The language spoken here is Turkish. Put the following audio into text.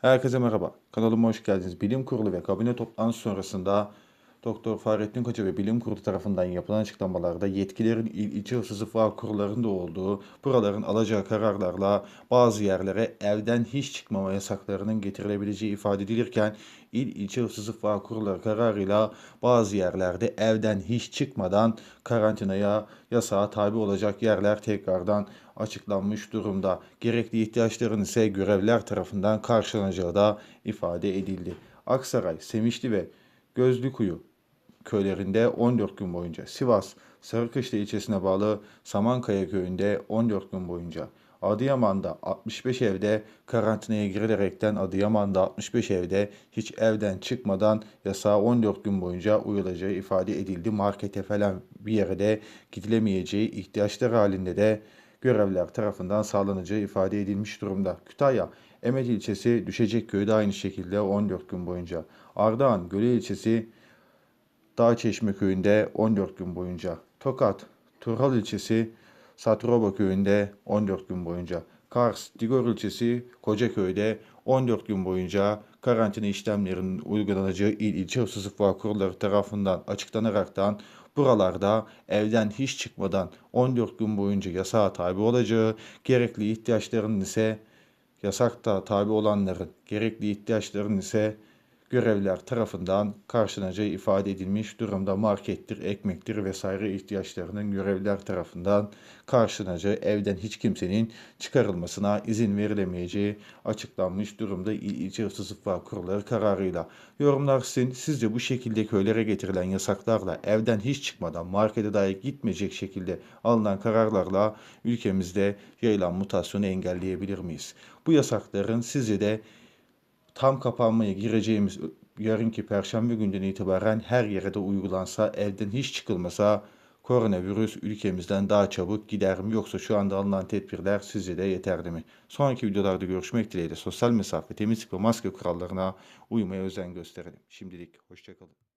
Herkese merhaba. Kanalıma hoş geldiniz. Bilim Kurulu ve kabine toplantısı sonrasında Doktor Fahrettin Koca ve Bilim Kurulu tarafından yapılan açıklamalarda yetkilerin il ilçe hıfzı sıfır kurullarında olduğu, buraların alacağı kararlarla bazı yerlere evden hiç çıkmama yasaklarının getirilebileceği ifade edilirken il ilçe hıfzı sıfır kurulları kararıyla bazı yerlerde evden hiç çıkmadan karantinaya yasağa tabi olacak yerler tekrardan açıklanmış durumda. Gerekli ihtiyaçların ise görevliler tarafından karşılanacağı da ifade edildi. Aksaray, Semişli ve Gözlükuyu köylerinde 14 gün boyunca, Sivas, Sarıkışla ilçesine bağlı Samankaya köyünde 14 gün boyunca, Adıyaman'da 65 evde karantinaya girilerekten Adıyaman'da 65 evde hiç evden çıkmadan yasağa 14 gün boyunca uyulacağı ifade edildi. Markete falan bir yere de gidilemeyeceği ihtiyaçlar halinde de görevler tarafından sağlanacağı ifade edilmiş durumda. Kütahya, Emet ilçesi Düşecek köyde aynı şekilde 14 gün boyunca. Ardahan, Göle ilçesi Dağçeşme köyünde 14 gün boyunca. Tokat, Turhal ilçesi Satroba köyünde 14 gün boyunca. Kars, Digor ilçesi Kocaköy'de 14 gün boyunca karantina işlemlerinin uygulanacağı il ilçe hususi kurulları tarafından açıklanaraktan buralarda evden hiç çıkmadan 14 gün boyunca yasağa tabi olacağı, gerekli ihtiyaçların ise yasakta tabi olanların gerekli ihtiyaçların ise görevliler tarafından karşılanacağı ifade edilmiş durumda markettir, ekmektir vesaire ihtiyaçlarının görevliler tarafından karşılanacağı evden hiç kimsenin çıkarılmasına izin verilemeyeceği açıklanmış durumda İl İlçe Hıfzı Kurulları kararıyla. Yorumlar sizin. Sizce bu şekilde köylere getirilen yasaklarla evden hiç çıkmadan markete dahi gitmeyecek şekilde alınan kararlarla ülkemizde yayılan mutasyonu engelleyebilir miyiz? Bu yasakların sizce de tam kapanmaya gireceğimiz yarınki perşembe günden itibaren her yere de uygulansa, evden hiç çıkılmasa koronavirüs ülkemizden daha çabuk gider mi yoksa şu anda alınan tedbirler sizce de yeterli mi? Sonraki videolarda görüşmek dileğiyle sosyal mesafe, temizlik ve maske kurallarına uymaya özen gösterelim. Şimdilik hoşçakalın.